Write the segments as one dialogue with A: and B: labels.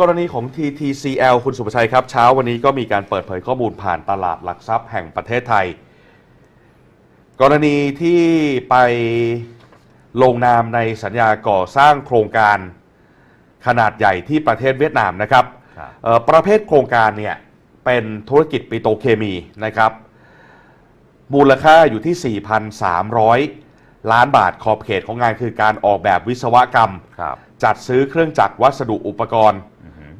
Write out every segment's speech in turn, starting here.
A: กรณีของ TTCL คุณสุภชัยครับ เช้าวันนี้ก็มีการเปิดเผยข้อมูลผ่านตลาดหลักทรัพย์แห่งประเทศไทย กรณีที่ไปลงนามในสัญญาก่อสร้างโครงการขนาดใหญ่ที่ประเทศเวียดนามนะครับ
B: ครับ
A: เอ่อประเภทโครงการเนี่ยเป็นธุรกิจปิโตรเคมีนะครับ มูลค่าอยู่ที่ 4,300 ล้านบาทขอบเขตของงานคือการออกแบบวิศวกรรม
B: ครับ
A: จัดซื้อเครื่องจักรวัสดุอุปกรณ์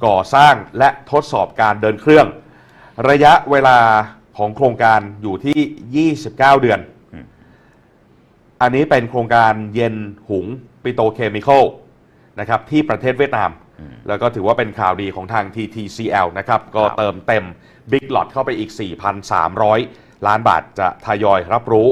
A: ก่อสร้างและทดสอบการเดินเครื่อง ระยะเวลาของโครงการอยู่ที่ 29 เดือน
B: อืม
A: อันนี้เป็นโครงการเย็นหุงปิโตรเคมีคอลนะครับที่ประเทศเวียดนาม
B: อืม
A: แล้วก็ถือว่าเป็นข่าวดีของทาง TTCL นะครับ ก็
B: ครับ
A: เติมเต็ม Big Lot เข้าไปอีก 4,300 ล้านบาทจะทยอยรับรู้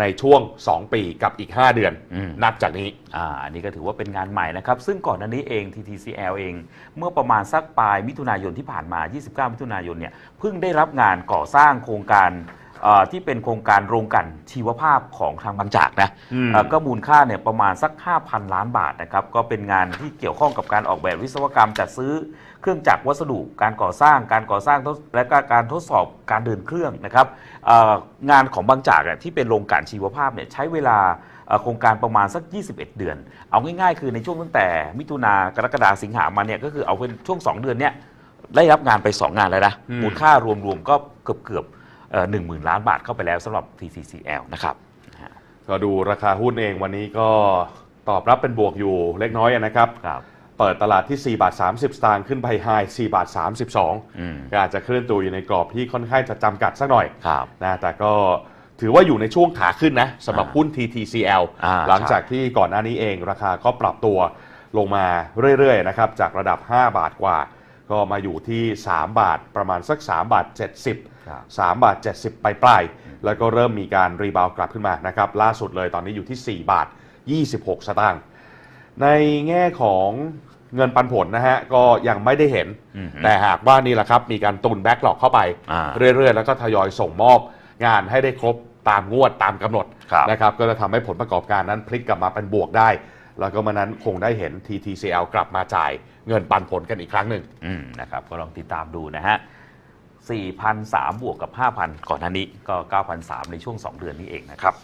A: ในช่วง 2 ปีกับอีก 5 เดือน
B: อืม
A: นับจากนี้
B: อ่าอันนี้ก็ถือว่าเป็นงานใหม่นะครับ ซึ่งก่อนหน้านี้เอง TTCL เอง เมื่อประมาณสักปลายมิถุนายนที่ผ่านมา 29 มิถุนายนเนี่ยเพิ่งได้รับงานก่อสร้างโครงการเอ่อ ที่เป็นโครงการโรงกลันชีวภาพของทางบางจากนะ
A: อืม
B: เอ่อก็มูลค่าเนี่ยประมาณสัก 5,000 ล้านบาทนะครับก็เป็นงานที่เกี่ยวข้องกับการออกแบบวิศวกรรมจัดซื้อเครื่องจักรวัสดุการก่อสร้างการก่อสร้างทดและก็การทดสอบการเดินเครื่องนะครับเอ่องานของบางจากเนี่ยที่เป็นโรงกลั่นชีวภาพเนี่ยใช้เวลาเอ่อโครงการประมาณสัก 21 เดือน เอาง่ายๆ คือในช่วงตั้งแต่มิถุนากรกฎาสิงหามาเนี่ยก็คือเอาเป็นช่วง 2 เดือนเนี่ยได้รับงานไป 2 งานแล้วนะ
A: อืม
B: มูลค่ารวมๆก็เกือบเกือบ หนึ่งหมื่นล้านบาทเข้าไปแล้วสำหรับ TCCL นะครับ
A: ก็ดูราคาหุ้นเองวันนี้ก็ตอบรับเป็นบวกอยู่เล็กน้อยนะครับ
B: ครับ
A: เปิดตลาดที่ 4 บาท 30 สตางค์ขึ้นไปไฮ4บาท 32
B: อืม
A: ก็อาจจะเคลื่อนตัวอยู่ในกรอบที่ค่อนข้างจะจำกัดสักหน่อย
B: ครับ
A: นะแต่ก็ถือว่าอยู่ในช่วงขาขึ้นนะสำหรับ
B: อ่า
A: หุ้น TTCL
B: อ่า
A: หลังจากที่ก่อนหน้านี้เองราคาก็ปรับตัวลงมาเรื่อยๆนะครับจากระดับ 5 บาทกว่า ก็มาอยู่ที่ 3 บาทประมาณสัก 3 บาท 70
B: ครับ
A: 3บาท 70 ไปปลายๆแล้วก็เริ่มมีการรีบาวด์กลับขึ้นมานะครับล่าสุดเลยตอนนี้อยู่ที่ 4 บาท 26 สตางค์ในแง่ของเงินปันผลนะฮะก็ยังไม่ได้เห็น
B: อืม
A: แต่หากว่านี่แหละครับ มีการตุนแบ็กหลอกเข้าไป
B: อ่า
A: เรื่อยๆ แล้วก็ทยอยส่งมอบงานให้ได้ครบตามงวดตามกำหนด
B: ครับ
A: นะครับก็จะทำให้ผลประกอบการนั้นพลิกกลับมาเป็นบวกได้ แล้วก็มานั้นคงได้เห็น TTCL กลับมาจ่ายเงินปันผลกันอีกครั้งหนึ่ง
B: นะครับก็ลองติดตามดูนะฮะ4,003บวกกับ 5,000 ก่อนหน้านี้ก็ 9,003 ในช่วง 2 เดือนนี้เองนะครับ